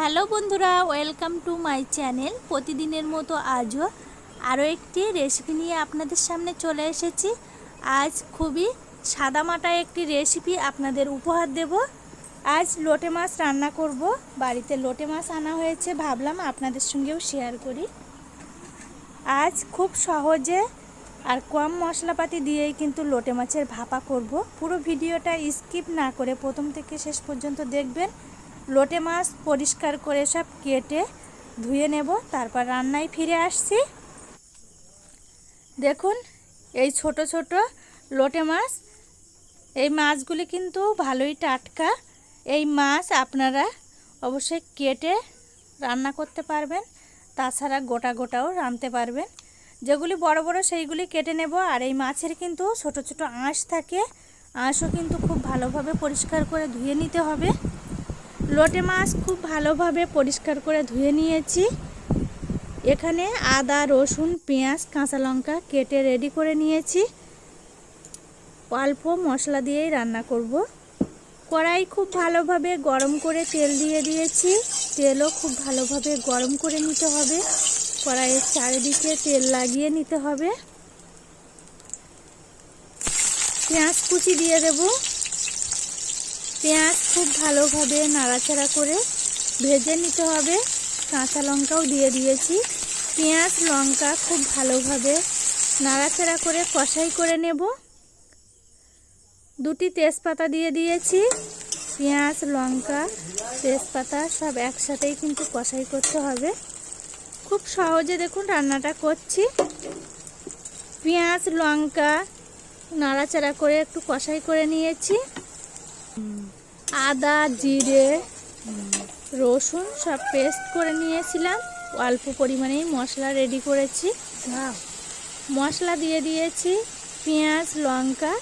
Hello বন্ধুরা, welcome to my channel. প্রতিদিনের মতো আজও আরও একটি রেসিপি নিয়ে আপনাদের সামনে চলে এসেছি। আজ খুবই সাদামাটা একটি রেসিপি আপনাদের উপহার দেব। আজ লোটে মাছ রান্না করব। বাড়িতে লোটে মাছ আনা হয়েছে, ভাবলাম আপনাদের সঙ্গেও শেয়ার করি। আজ খুব সহজে আর কম মশলাপাতি দিয়েই কিন্তু লোটে মাছের ভাপা করব। পুরো ভিডিওটা স্কিপ না করে প্রথম থেকে শেষ পর্যন্ত দেখবেন। লোটে মাছ পরিষ্কার করে সব কেটে ধুয়ে নেব, তারপর রান্নায় ফিরে আসছি। দেখুন, এই ছোট ছোট লোটে মাছ, এই মাছগুলি কিন্তু ভালোই টাটকা। এই মাছ আপনারা অবশ্যই কেটে রান্না করতে পারবেন, তাছাড়া গোটা গোটাও রাঁধতে পারবেন। যেগুলি বড় বড় সেইগুলি কেটে নেব, আর এই মাছের কিন্তু ছোট ছোট আঁশ থাকে। আঁশও কিন্তু খুব ভালোভাবে পরিষ্কার করে ধুয়ে নিতে হবে। লোটে মাছ খুব ভালোভাবে পরিষ্কার করে ধুয়ে নিয়েছি। এখানে আদা, রসুন, পেঁয়াজ, কাঁচা লঙ্কা কেটে রেডি করে নিয়েছি। অল্প মশলা দিয়েই রান্না করব। কড়াই খুব ভালোভাবে গরম করে তেল দিয়ে দিয়েছি। তেলও খুব ভালোভাবে গরম করে নিতে হবে। কড়াইয়ের চারিদিকে তেল লাগিয়ে নিতে হবে। পেঁয়াজ কুচি দিয়ে দেব। পেঁয়াজ খুব ভালোভাবে নাড়াচাড়া করে ভেজে নিতে হবে। কাঁচা লঙ্কাও দিয়ে দিয়েছি। পেঁয়াজ, লঙ্কা খুব ভালোভাবে নাড়াচাড়া করে কষাই করে নেব। দুটি তেজপাতা দিয়ে দিয়েছি। পেঁয়াজ, লঙ্কা, তেজপাতা সব একসাথেই কিন্তু কষাই করতে হবে। খুব সহজে দেখুন রান্নাটা করছি। পেঁয়াজ, লঙ্কা নাড়াচাড়া করে একটু কষাই করে নিয়েছি। আদা জিরে রসুন সব পেস্ট করে নিয়েছিলাম। অল্প পরিমাণেই মশলা রেডি করেছি। মশলা দিয়ে দিয়েছি পেঁয়াজ লঙ্কা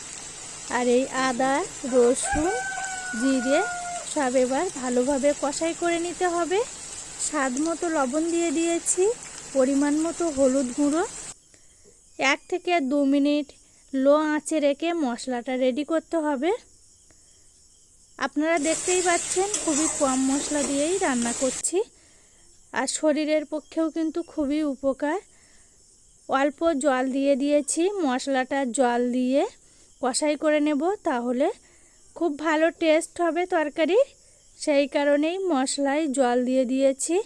আর এই আদা রসুন জিরে সব এবার ভালোভাবে কষাই করে নিতে হবে। স্বাদ মতো লবণ দিয়ে দিয়েছি পরিমাণ মতো হলুদ গুঁড়ো। এক থেকে দু মিনিট লো আঁচে রেখে মশলাটা রেডি করতে হবে। আপনারা দেখতেই পাচ্ছেন, খুবই কম মশলা দিয়েই রান্না করছি। আর শরীরের পক্ষেও কিন্তু খুবই উপকার। অল্প জল দিয়ে দিয়েছি, মশলাটা জল দিয়ে কষাই করে নেব তাহলে খুব ভালো টেস্ট হবে তরকারি। সেই কারণেই মশলায় জল দিয়ে দিয়েছি।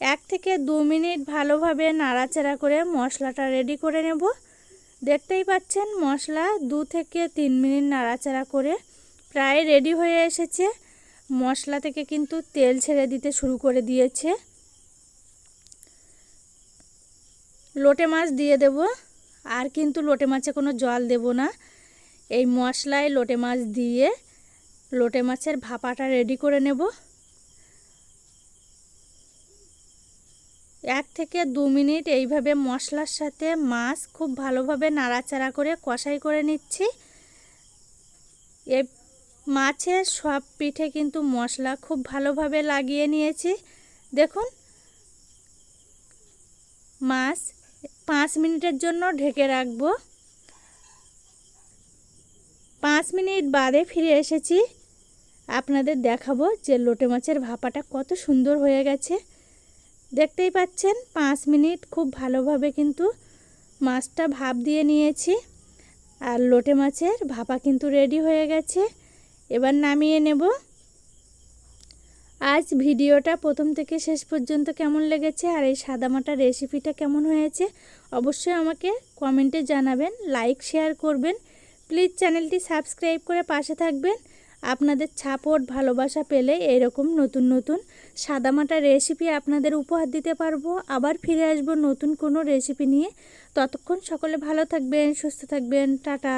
এক থেকে দু মিনিট ভালোভাবে নাড়াচাড়া করে মশলাটা রেডি করে নেব। দেখতেই পাচ্ছেন মশলা দু থেকে তিন মিনিট নাড়াচাড়া করে প্রায় রেডি হয়ে এসেছে। মশলা থেকে কিন্তু তেল ছেড়ে দিতে শুরু করে দিয়েছে। লোটে মাছ দিয়ে দেব। আর কিন্তু লোটে মাছে কোনো জল দেব না। এই মশলায় লোটে মাছ দিয়ে লোটে মাছের ভাপাটা রেডি করে নেব। এক থেকে দু মিনিট এইভাবে মশলার সাথে মাছ খুব ভালোভাবে নাড়াচাড়া করে কষাই করে নিচ্ছি। এ মাছের সব পিঠে কিন্তু মশলা খুব ভালোভাবে লাগিয়ে নিয়েছি। দেখুন। মাছ পাঁচ মিনিটের জন্য ঢেকে রাখব। পাঁচ মিনিট বাদে ফিরে এসেছি। আপনাদের দেখাবো যে লোটে মাছের ভাপাটা কত সুন্দর হয়ে গেছে। দেখতেই পাচ্ছেন, পাঁচ মিনিট খুব ভালোভাবে কিন্তু মাছটা ভাপ দিয়ে নিয়েছি। আর লোটে মাছের ভাপা কিন্তু রেডি হয়ে গেছে। এবার নামিয়ে নেব। আজ ভিডিওটা প্রথম থেকে শেষ পর্যন্ত কেমন লেগেছে আর এই সাদামাটা রেসিপিটা কেমন হয়েছে অবশ্যই আমাকে কমেন্টে জানাবেন লাইক শেয়ার করবেন। প্লিজ চ্যানেলটি সাবস্ক্রাইব করে পাশে থাকবেন। আপনাদের সাপোর্ট ভালোবাসা পেলে এরকম নতুন নতুন সাদামাটা রেসিপি আপনাদের উপহার দিতে পারব। আবার ফিরে আসব নতুন কোনো রেসিপি নিয়ে। ততক্ষণ সকলে ভালো থাকবেন, সুস্থ থাকবেন। টাটা।